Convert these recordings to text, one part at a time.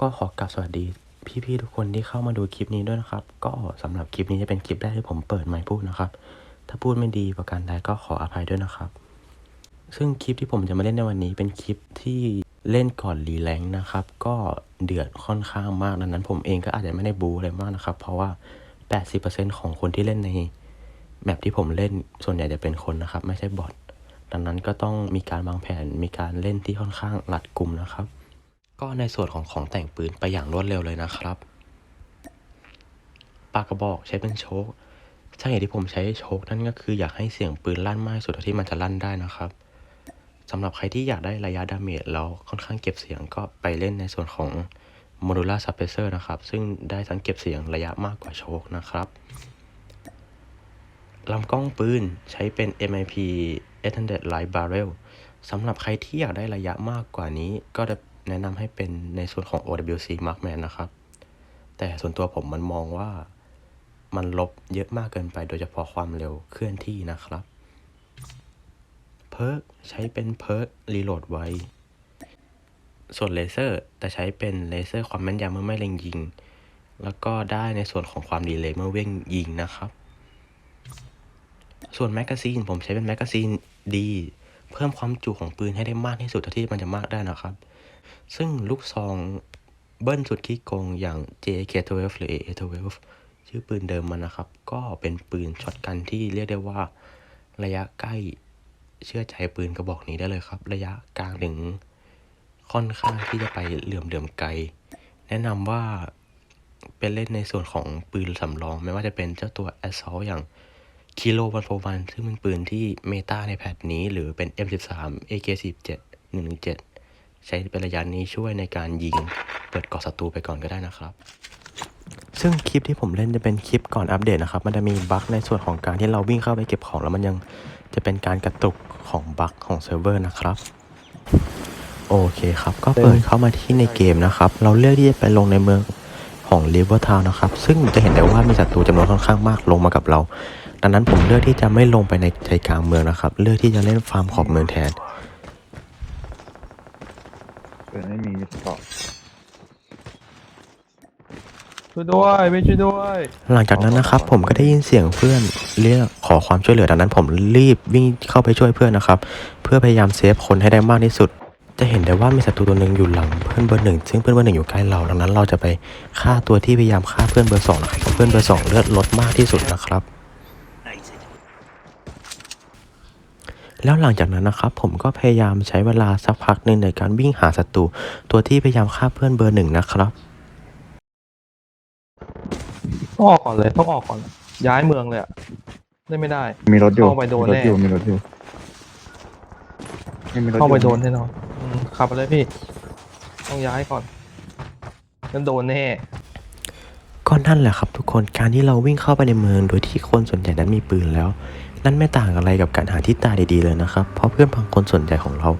ก็ขอกราบสวัสดีพี่ๆทุกคนที่เข้ามาดูคลิปนี้ด้วยนะครับ ก็สำหรับคลิปนี้จะเป็นคลิปแรกที่ผมเปิดไมค์พูดนะครับ ถ้าพูดไม่ดีประการใดก็ขออภัยด้วยนะครับ ซึ่งคลิปที่ผมจะมาเล่นในวันนี้เป็นคลิปที่เล่นก่อนรีแลงนะครับ ก็เดือดค่อนข้างมากดังนั้นผมเองก็อาจจะไม่ได้บูอะไรมากนะครับ เพราะว่า 80%ของคนที่เล่นในแมปที่ผมเล่นส่วนใหญ่จะเป็นคนนะครับ ไม่ใช่บอทดังนั้นก็ต้องมีการวางแผนมีการเล่นที่ค่อนข้างรัดกุมนะครับ ก็ในส่วนของของแต่งปืนไปอย่างรวดเร็วเลยนะครับ ปากกระบอกใช้เป็นโชคสาเหตุที่ผมใช้โชคนั่นก็คืออยากให้เสียงปืนลั่นมากสุดที่มันจะลั่นได้นะครับสำหรับใครที่อยากได้ระยะดาเมจแล้วค่อนข้างเก็บเสียงก็ไปเล่นในส่วนของ Modular Suppressor นะครับ ซึ่งได้ทั้งเก็บเสียงระยะมากกว่าโชคนะครับลำกล้องปืนใช้เป็น MIP 800 Light Barrel สำหรับใครที่อยากได้ระยะมากกว่านี้ก็จะ แนะนำให้เป็นในส่วนของ OWC Markman นะครับ แต่ส่วนตัวผมมันมองว่ามันลบเยอะมากเกินไปโดยเฉพาะความเร็วเคลื่อนที่นะครับ เพิร์กใช้เป็นเพิร์กรีโหลดไวส่วนเลเซอร์แต่ใช้เป็นเลเซอร์ความแม่นยำเมื่อไม่เล็งยิง แล้วก็ได้ในส่วนของความดีเลย์เมื่อเว่งยิงนะครับ ส่วนแมกกาซีนผมใช้เป็นแมกกาซีนดี เพิ่มความจุของปืนให้ได้มากที่สุดเท่าที่มันจะมากได้นะครับ ซึ่งลูกซองเบิ้ลสุดขี้โกงอย่าง JK12 หรือ AA12 ชื่อปืนเดิมมันนะครับ ก็เป็นปืนช็อตกันที่เรียกได้ว่าระยะใกล้เชื่อใจปืนกระบอกนี้ได้เลยครับ ระยะกลางถึงค่อนข้างที่จะไปเหลื่อมเดือมไกล แนะนำว่าเป็นเล่นในส่วนของปืนสำรอง ไม่ว่าจะเป็นเจ้าตัว Assault อย่างคิโลวันโฟวันซึ่งเป็นปืนที่เมตาในแพทนี้ หรือเป็น M13 AK47 117 ใช้เป็นระยะนี้ช่วยในการยิงเปิดเกาะศัตรูไปก่อนก็ได้นะครับ ซึ่งคลิปที่ผมเล่นจะเป็นคลิปก่อนอัปเดตนะครับ มันจะมีบั๊กในส่วนของการที่เราวิ่งเข้าไปเก็บของแล้วมันยังจะเป็นการกระตุกของบั๊กของเซิร์ฟเวอร์นะครับโอเคครับ ก็เปิดเข้ามาที่ในเกมนะครับ เราเลือกที่จะไปลงในเมืองของริเวอร์ทาวนะครับ ซึ่งจะเห็นได้ว่ามีศัตรูจำนวนค่อนข้างมากลงมากับเรา ดังนั้นผมเลือกที่จะไม่ลงไปในใจกลางเมืองนะครับ เลือกที่จะเล่นฟาร์มขอบเมืองแทน เกิดไม่มีเกาะช่วยด้วยไม่ช่วยด้วย หลังจากนั้นนะครับผมก็ได้ยินเสียงเพื่อนเรียกขอความช่วยเหลือดังนั้นผมรีบวิ่งเข้าไปช่วยเพื่อนนะครับ เพื่อพยายามเซฟคนให้ได้มากที่สุด จะเห็นได้ว่ามีศัตรูตัวหนึ่งอยู่หลังเพื่อนเบอร์หนึ่งซึ่งเพื่อนเบอร์หนึ่งอยู่ใกล้เราดังนั้นเราจะไปฆ่าตัวที่พยายามฆ่าเพื่อนเบอร์สองนะครับเพื่อนเบอร์สองเลือดลดมากที่สุดนะครับ แล้วหลังจากนั้นนะครับผมก็พยายามใช้เวลาสักพักหนึ่งในการวิ่งหาศัตรูตัวที่พยายามฆ่าเพื่อนเบอร์หนึ่งนะครับต้องออกก่อนเลยต้องออกก่อน ย้ายเมืองเลยอะได้ไม่ได้มีรถอยู่เข้าไปโดนมีรถแน่อยู่มีรถอยู่ไม่มีรถเข้าไปอยู่โดนแน่นอนอืมขับไปเลยพี่ ต้องย้ายก่อนนั่นโดนแน่ ก็นั่นแหละครับทุกคนการที่เราวิ่งเข้าไปในเมืองโดยที่คนส่วนใหญ่นั้นมีปืนแล้ว นั่นไม่ต่างอะไรกับการหาที่ตายดีๆเลยนะครับ เพราะเพื่อนบางคนส่วนใหญ่ของเรา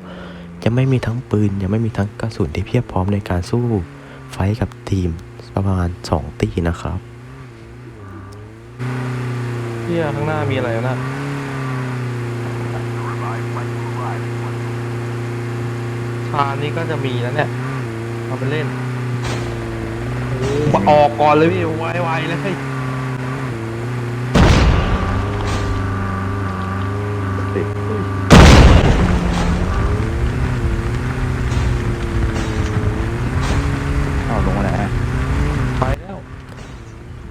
จะไม่มีทั้งปืนยังไม่มีทั้งกระสุนที่เพียบพร้อมในการสู้ไฟกับทีมประมาณ 2 ตีนะครับเที่ยข้างหน้ามีอะไรนะชาญนี้ก็จะมีแล้วเนี่ยเอาไปเล่นออกก่อนเลยพี่ไวๆเลย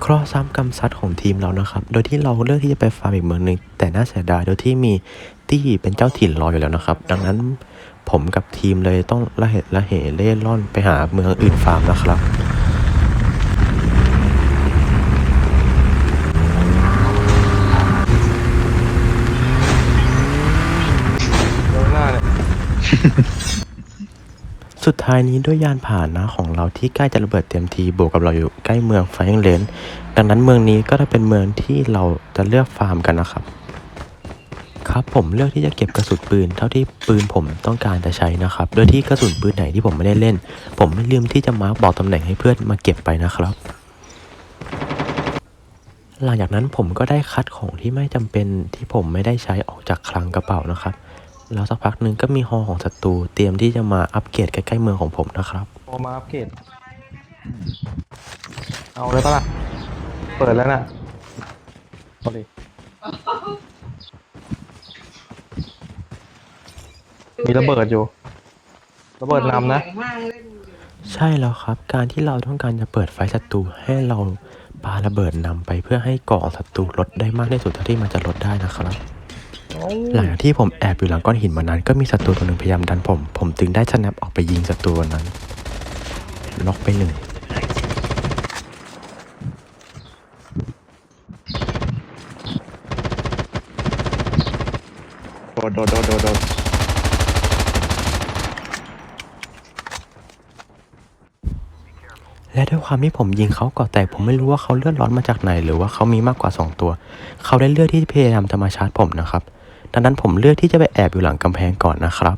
ราะห์ซ้ำกรรมซัดของทีมเรานะครับ โดยที่เราเลือกที่จะไปฟาร์มอีกเมืองหนึ่งแต่น่าเสียดายโดยที่มีตี้เป็นเจ้าถิ่นรออยู่แล้วนะครับ ดังนั้นผมกับทีมเลยต้องละเหตุละเหเล่ร่อนไปหาเมืองอื่นฟาร์มนะครับเดี๋ยวหน้าเนี่ย สุดท้ายนี้ด้วยยานผ่านนะของเราที่ใกล้จะระเบิดเต็มทีบวกกับเราอยู่ใกล้เมืองไฟงเลนดังนั้นเมืองนี้ก็จะเป็นเมืองที่เราจะเลือกฟาร์มกันนะครับ ครับผมเลือกที่จะเก็บกระสุนปืน เท่าที่ปืนผมต้องการจะใช้นะครับ โดยที่กระสุนปืนไหนที่ผมไม่ได้เล่น ผมไม่ลืมที่จะมาบอกตำแหน่งให้เพื่อนมาเก็บไปนะครับหลังจากนั้นผมก็ได้คัดของที่ไม่จำเป็นที่ผมไม่ได้ใช้ออกจากคลังกระเป๋านะครับ แล้วสักพักหนึ่งก็มีฮอของศัตรูเตรียมที่จะมาอัปเกรดใกล้ๆเมืองของผมนะครับ พอมาอัปเกรดเอาเลยปะล่ะเปิดแล้วน่ะเอาดิมีระเบิดอยู่ ระเบิดนำนะ ใช่แล้วครับ การที่เราต้องการจะเปิดไฟศัตรูให้เราปาระเบิดนำไปเพื่อให้เกราะของศัตรูลดได้มากที่สุดเท่าที่มันจะลดได้นะครับ หลังจากที่ผมแอบอยู่หลังก้อนหินมานานก็มีศัตรูตัวหนึ่งพยายามดันผม ผมจึงได้สแนปออกไปยิงศัตรูตัวนั้นน็อกไปหนึ่งโดดโดดโดดโดดโดดและด้วยความที่ผมยิงเขาก่อแตกผมไม่รู้ว่าเขาเลือดร้อนมาจากไหน หรือว่าเขามีมากกว่า 2 ตัว เขาได้เลือกที่พยายามจะมาชาร์จผมนะครับ ดังนั้นผมเลือกที่จะไปแอบอยู่หลังกำแพงก่อนนะครับ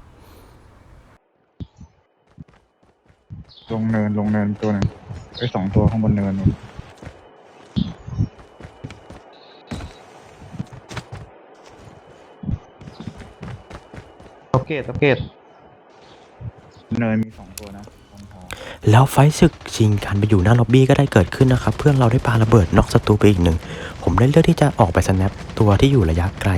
ลงเนินลงเนินตัวหนึ่งไอ้ยสองตัวข้างบนเนินนู่นอัปเกรดอัปเกรดเนินมีสองตัวนะตรงหอแล้วไฟท์ศึกชิงกันไปอยู่หน้าล็อบบี้ก็ได้เกิดขึ้นนะครับ เพื่อนเราได้ปาระเบิดน็อกศัตรูไปอีกหนึ่ง ผมได้เลือกที่จะออกไปสแนปตัวที่อยู่ระยะไกล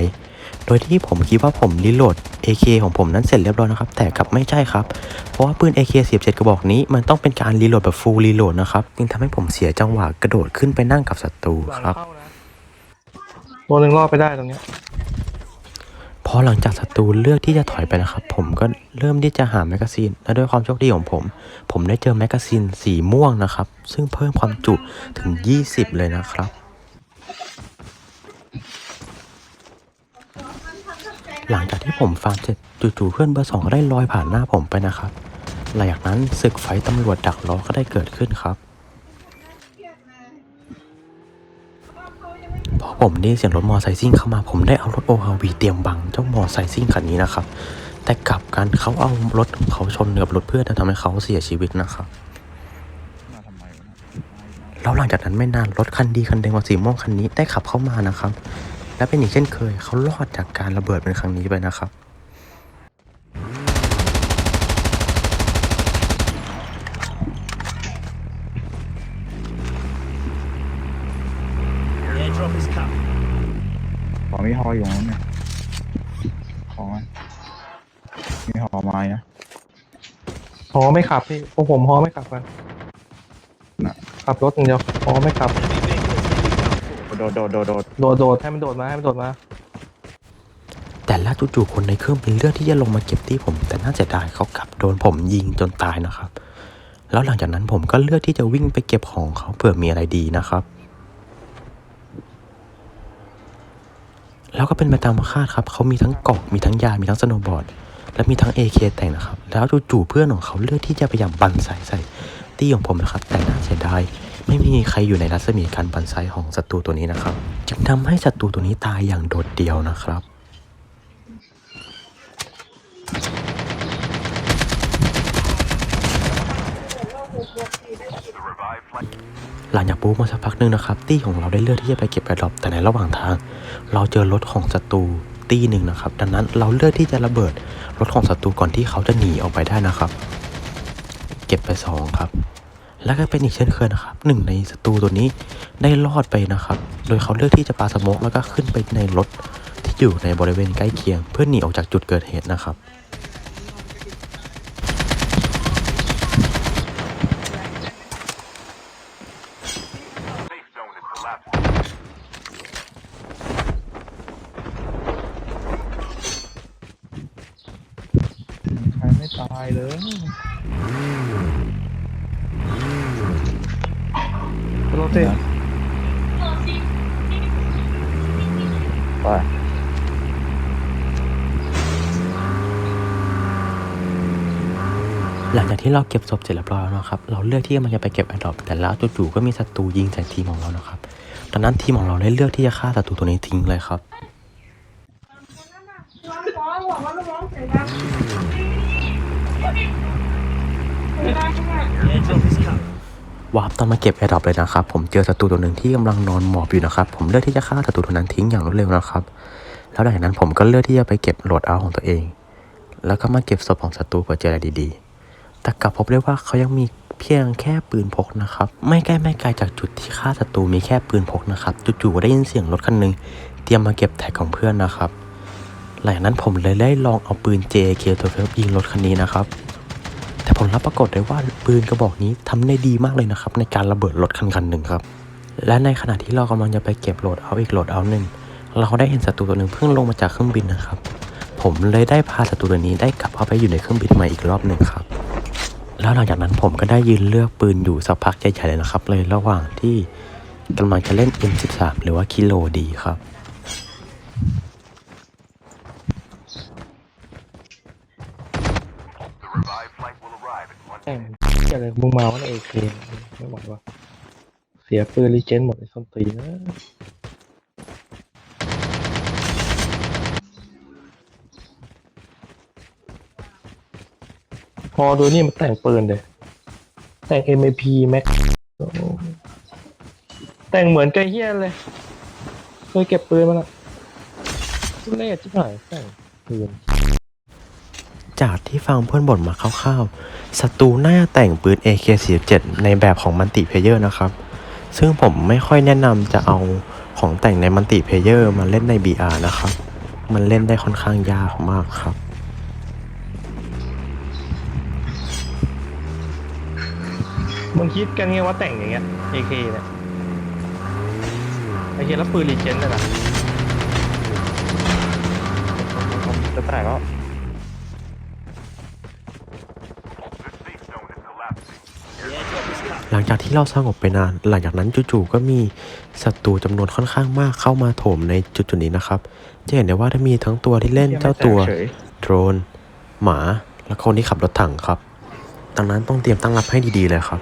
โดยที่ผมคิดว่าผมรีโหลด AK ของผมนั้นเสร็จเรียบร้อยนะครับ แต่กลับไม่ใช่ครับ เพราะว่าปืน AK 17กระบอกนี้มันต้องเป็นการรีโหลดแบบฟูลรีโหลดนะครับจึงทำให้ผมเสียจังหวะกระโดดขึ้นไปนั่งกับศัตรูหลังครับเข้านะตัวหนึ่งรอดไปได้ตรงเนี้ยพอหลังจากศัตรูเลือกที่จะถอยไปนะครับ ผมก็เริ่มที่จะหาแมกกาซีนและด้วยความโชคดีของผม ผมได้เจอแมกกาซีนสีม่วงนะครับ ซึ่งเพิ่มความจุถึง 20 เลยนะครับ หลังจากที่ผมฟาร์มเสร็จจู่ๆเพื่อนเบอร์สองได้ลอยผ่านหน้าผมไปนะครับ หลังจากนั้นศึกไฟตำรวจดักล้อก็ได้เกิดขึ้นครับพอผมได้เสียงรถมอไซค์ซิ่งเข้ามาผมได้เอารถ ORV เตรียมบังเจ้ามอไซค์ซิ่งคันนี้นะครับ แต่กลับกันเขาเอารถของเขาชนกับรถเพื่อนทำให้เขาเสียชีวิตนะครับแล้วหลังจากนั้นไม่นานรถคันดีคันแดงกับสีม่วงคันนี้ได้ขับเข้ามานะครับ และเป็นอย่างเช่นเคยเขารอดจากการระเบิดเป็นครั้งนี้ไปนะครับขอมีหออยู่นั้นเนี่ยขอไหมมีหอไม้นะฮอไม่ขับพี่พวกผมฮอไม่ขับกันน่ะขับรถอย่างเดียวฮอไม่ขับ โดดโดดโดดโดดโดดโดดให้มันโดดมาให้มันโดดมา แต่แล้วจู่ๆคนในเครื่องบินเลือกที่จะลงมาเก็บที่ผม แต่น่าเสียดายเขากลับโดนผมยิงจนตายนะครับ แล้วหลังจากนั้นผมก็เลือกที่จะวิ่งไปเก็บของเขาเผื่อมีอะไรดีนะครับ แล้วก็เป็นไปตามคาดครับเขามีทั้งเกาะมีทั้งยา มีทั้งสโนว์บอร์ดและมีทั้ง AK แต่งนะครับ แล้วจู่ๆเพื่อนของเขาเลือกที่จะพยายามบันไซใส่ตี้ของผมนะครับ แต่น่าเสียดาย ไม่มีใครอยู่ในรัศมีการบันไซของศัตรูตัวนี้นะครับ จึงทำให้ศัตรูตัวนี้ตายอย่างโดดเดี่ยวนะครับหลังจากปูมาสักพักหนึ่งนะครับ ตี้ของเราได้เลือกที่จะไปเก็บแอร์ดรอปแต่ในระหว่างทาง เราเจอรถของศัตรูตี้หนึ่งนะครับ ดังนั้นเราเลือกที่จะระเบิดรถของศัตรูก่อนที่เขาจะหนีออกไปได้นะครับ เก็บไปสองครับ แล้วก็เป็นอีกเช่นเคยนะครับหนึ่งในศัตรูตัวนี้ได้รอดไปนะครับ โดยเขาเลือกที่จะปาสมกแล้วก็ขึ้นไปในรถที่อยู่ในบริเวณใกล้เคียง เพื่อหนีออกจากจุดเกิดเหตุนะครับใครไม่ตายเลย รถ เต้ไปหลังจากที่เราเก็บศพเสร็จเรียบร้อยแล้วนะครับ เราเลือกที่มันจะไปเก็บแอดดอปแต่แล้วจู่ๆก็มีศัตรูยิงใส่ทีมของเรานะครับดังนั้นทีมของเราได้เลือกที่จะฆ่าศัตรูตัวนี้ทิ้งเลยครับเวาร์ปตอนมาเก็บแอร์ดรอปเลยนะครับ ผมเจอศัตรูตัวหนึ่งที่กำลังนอนหมอบอยู่นะครับ ผมเลือกที่จะฆ่าศัตรูตัวนั้นทิ้งอย่างรวดเร็วนะครับ แล้วหลังจากนั้นผมก็เลือกที่จะไปเก็บโหลดเอาของตัวเอง แล้วก็มาเก็บศพของศัตรูเผื่อเจออะไรดีๆ แต่กลับพบได้ว่าเขายังมีเพียงแค่ปืนพกนะครับ ไม่ใกล้ไม่ไกลจากจุดที่ฆ่าศัตรูมีแค่ปืนพกนะครับจู่ๆก็ได้ยินเสียงรถคันหนึ่งเตรียมมาเก็บแท็กของเพื่อนนะครับ หลังจากนั้นผมเลยได้ลองเอาปืน JK ตัวเฟยิงรถคันนี้นะครับ แต่ผลลัพธ์ปรากฏได้ว่าปืนกระบอกนี้ทำได้ดีมากเลยนะครับ ในการระเบิดรถคันคันหนึ่งครับ และในขณะที่เรากำลังจะไปเก็บโหลดเอาอีกโหลดเอาหนึ่งเราได้เห็นศัตรูตัวหนึ่งเพิ่งลงมาจากเครื่องบินนะครับ ผมเลยได้พาศัตรูตัวนี้ได้กลับเข้าไปอยู่ในเครื่องบินใหม่อีกรอบหนึ่งครับ แล้วหลังจากนั้นผมก็ได้ยืนเลือกปืนอยู่สักพักใหญ่ๆเลยนะครับ เลยระหว่างที่กำลังจะเล่น M13 หรือว่าคิโลดีครับ แต่งอะไรมึงมาวะเอเคไม่ไหววะเสียปืนรีเจนหมดไอ้ส้นตีนนะพอดูนี่มันแต่งปืนเลย แต่ง MAP Max โอ้แต่งเหมือนไกเฮียเลย เคยเก็บปืนมาละทุเรศชิบหายแต่งปืน จากที่ฟังเพื่อนบ่นมาคร่าวๆศัตรูน่าจะแต่งปืน AK47 ในแบบของมัลติเพเยอร์นะครับ ซึ่งผมไม่ค่อยแนะนำจะเอาของแต่งในมัลติเพเยอร์มาเล่นใน BR นะครับ มันเล่นได้ค่อนข้างยากมากครับมึงคิดกันไงว่าแต่งอย่างเงี้ย AK เนี่ยไอเหี้ยแล้วปืนรีเจนเลยนะจะแตกแล้ว หลังจากที่เราสงบไปนาน หลังจากนั้นจู่ๆก็มีศัตรูจำนวนค่อนข้างมากเข้ามาโถมในจุดๆนี้นะครับ จะเห็นได้ว่าถ้ามีทั้งตัวที่เล่นเจ้าตัวเฉยโดรน หมา และคนที่ขับรถถังครับ ดังนั้นต้องเตรียมตั้งรับให้ดีๆเลยครับ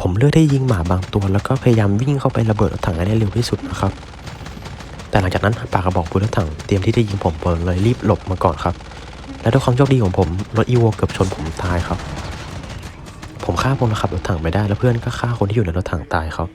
ผมเลือกได้ยิงหมาบางตัว แล้วก็พยายามวิ่งเข้าไประเบิดรถถังให้ได้เร็วที่สุดนะครับ แต่หลังจากนั้นปากกระบอกปืนรถถังเตรียมที่จะยิงผมผมเลยรีบหลบมาก่อนครับ และด้วยความโชคดีของผมรถอีโวเกือบชนผมตายครับ ผมฆ่าคนขับรถถังไม่ได้ แล้วเพื่อนก็ฆ่าคนที่อยู่ในรถถังตายครับ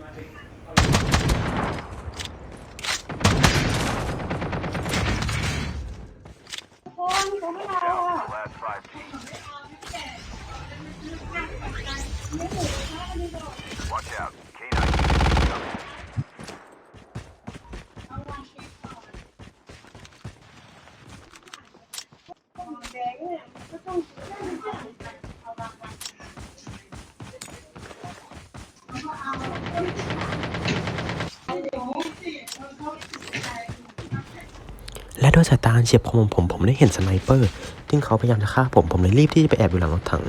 ด้วยสายตาอันเฉียบคมของผมผมได้เห็นสไนเปอร์ซึ่งเขาพยายามจะฆ่าผมผมเลยรีบที่จะไปแอบอยู่หลังรถถัง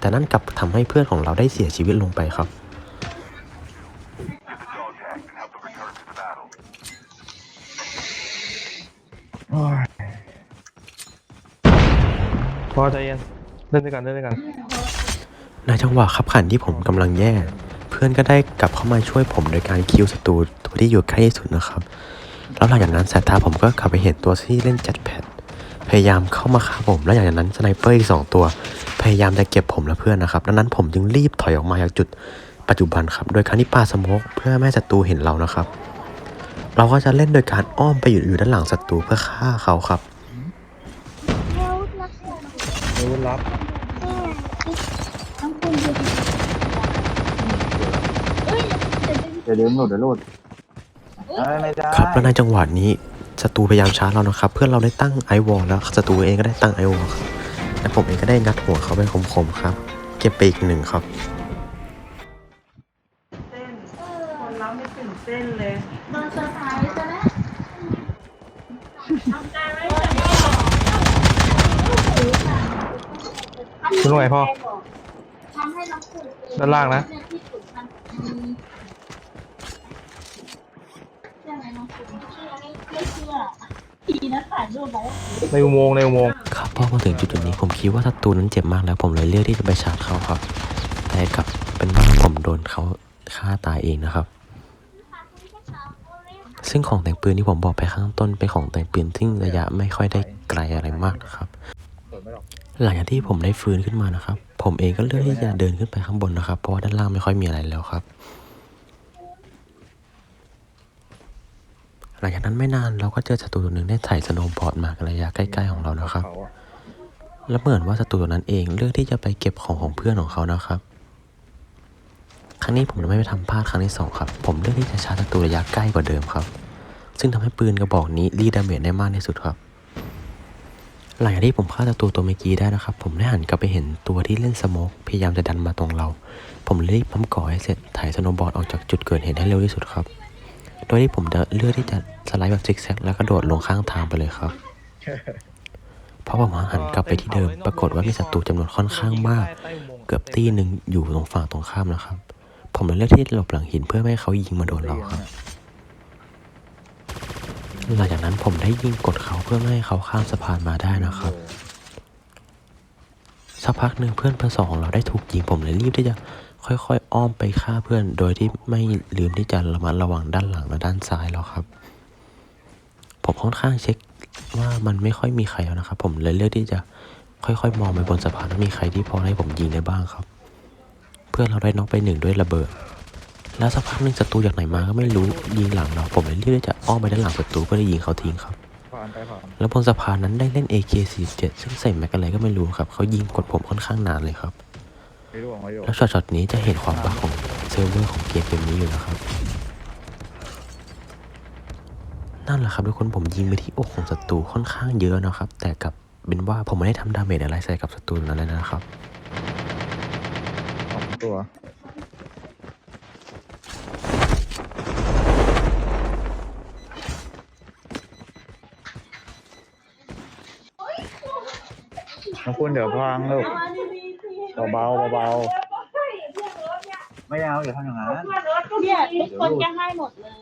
แต่นั่นกลับทำให้เพื่อนของเราได้เสียชีวิตลงไปครับโอ้ยพอใจเย็นเล่นด้วยกันเล่นด้วยกันในจังหวะขับขันที่ผมกำลังแย่ เพื่อนก็ได้กลับเข้ามาช่วยผมโดยการคิวศัตรูตัวที่อยู่ใกล้ที่สุดนะครับ แล้วหลังจากนั้นสายตาผมก็กลับไปเห็นตัวที่เล่นจัดแพดพยายามเข้ามาฆ่าผม แล้วอย่างนั้นสไนเปอร์อีกสองตัว พยายามจะเก็บผมและเพื่อนนะครับดังนั้นผมจึงรีบถอยออกมาจากจุดปัจจุบันครับ โดยการที่ปาสโมกเพื่อไม่ให้ศัตรูเห็นเรานะครับ เราก็จะเล่นโดยการอ้อมไปอยู่อยู่ด้านหลังศัตรูเพื่อฆ่าเขาครับรู้รับเดี๋ยวเดี๋ยวหลุดเดี๋ยวหลุด เอ้ยไม่ได้ครับแล้วในจังหวะนี้ศัตรูพยายามชาร์จเรานะครับ เพื่อนเราได้ตั้งไอวอลแล้วศัตรูเองก็ได้ตั้งไอวอลครับและผมเองก็ได้งัดหัวเขาไปคมๆครับ เก็บไปอีกหนึ่งครับ เต้นคนเราไม่ตื่นเต้นเลยโดนเซอร์ไพรส์ซะแล้วทำใจไว้แต่ไม่หรอกคุณว่าไงพ่อ ทำให้เราตื่นเต้นด้านล่างนะ เนะถ่ายรูปไว้ในอุโมงค์ในอุโมงค์ครับพอมาถึงจุดๆนี้ผมคิดว่าศัตรูนั้นเจ็บมากแล้วผมเลยเลือกที่จะไปชาร์จเขาครับ แต่กลับเป็นว่าผมโดนเขาฆ่าตายเองนะครับ ซึ่งของแต่งปืนที่ผมบอกไปข้างต้นเป็นของแต่งปืนที่ระยะไม่ค่อยได้ไกลอะไรมากนะครับ หลังจากที่ผมได้ฟื้นขึ้นมานะครับ ผมเองก็เลือกที่จะเดินขึ้นไปข้างบนนะครับ เพราะว่าด้านล่างไม่ค่อยมีอะไรแล้วครับ หลังจากนั้นไม่นานเราก็เจอศัตรูตัวหนึ่งได้ถ่ายสโนว์บอร์ดมาระยะใกล้ๆของเรานะครับ และเหมือนว่าศัตรูตัวนั้นเองเลือกที่จะไปเก็บของของเพื่อนของเขานะครับ ครั้งนี้ผมจะไม่ไปทำพลาดครั้งที่สองครับ ผมเลือกที่จะชาร์จศัตรูระยะใกล้กว่าเดิมครับ ซึ่งทำให้ปืนกระบอกนี้รีดาเมจได้มากที่สุดครับ หลังจากที่ผมฆ่าศัตรูตัวเมื่อกี้ได้นะครับ ผมได้หันกลับไปเห็นตัวที่เล่นสโมกพยายามจะดันมาตรงเรา ผมรีบปั๊มก่อให้เสร็จถ่ายสโนว์บอร์ดออกจากจุดเกิดเหตุให้เร็วที่สุดครับ โดยที่ผมจะเลือกที่จะสไลด์แบบซิกแซกแล้วก็โดดลงข้างทางไปเลยครับ เพราะผมหันกลับไปที่เดิม ปรากฏว่ามีศัตรูจำนวนค่อนข้างมาก เกือบตีหนึ่งอยู่ตรงฝั่งตรงข้ามนะครับ ผมเลยเลือกที่จะหลบหลังหินเพื่อไม่ให้เขายิงมาโดนเราครับ หลังจากนั้นผมได้ยิงกดเขาเพื่อไม่ให้เขาข้ามสะพานมาได้นะครับสักพักหนึ่งเพื่อนเพื่อนสองของเราได้ถูกยิงผมเลยรีบที่จะค่อย อ้อมไปฆ่าเพื่อน โดยที่ไม่ลืมที่จะระมัดระวังด้านหลังและด้านซ้ายแล้วครับ ผมค่อนข้างเช็คว่ามันไม่ค่อยมีใครแล้วนะครับ ผมเลยเลือกที่จะค่อยๆ มองไปบนสะพานว่ามีใครที่พอให้ผมยิงได้บ้างครับ เพื่อนเราได้น็อกไปหนึ่งด้วยระเบิด แล้วสักพักหนึ่งศัตรูจากไหนมาก็ไม่รู้ยิงหลังเรา ผมเลยเลือกที่จะอ้อมไปด้านหลังศัตรูเพื่อที่ยิงเขาทิ้งครับแล้วบนสะพานนั้นได้เล่น AK47 ซึ่งใส่แม็กอะไรก็ไม่รู้ครับเขายิงกดผมค่อนข้างนานเลยครับ ไม่ร่วงไม่ร่วงแล้วช็อตๆนี้จะเห็นความบั๊กของเซิร์ฟเวอร์ของเกมเกมนี้อยู่นะครับ นั่นแหละครับทุกคนผมยิงไปที่อกของศัตรูค่อนข้างเยอะนะครับ แต่กลับเป็นว่าผมไม่ได้ทำดาเมจอะไรใส่กับศัตรูนั้นเลยนะครับสองตัวน้องคุณเดี๋ยวพังลูกมาดีๆสิ เบาๆเบาเพื่อนรถเนี่ยๆไม่เอาอย่าทำอย่างนั้นเพื่อนรถก็มีเนี่ยทุกคนจะให้หมดเลย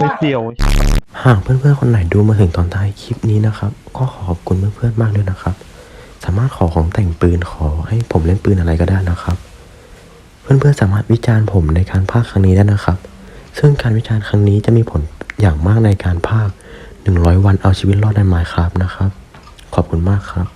ไม่เกี่ยวหากเพื่อนๆคนไหนดูมาถึงตอนท้ายคลิปนี้นะครับ ก็ขอขอบคุณเพื่อนๆมากด้วยนะครับ สามารถขอของแต่งปืนขอให้ผมเล่นปืนอะไรก็ได้นะครับ เพื่อนๆสามารถวิจารณ์ผมในการพากย์ครั้งนี้ได้นะครับ ซึ่งการวิจารณ์ครั้งนี้จะมีผลอย่างมากในการพากย์100 วันเอาชีวิตรอดในไมค์ครับนะครับ ขอบคุณมากครับ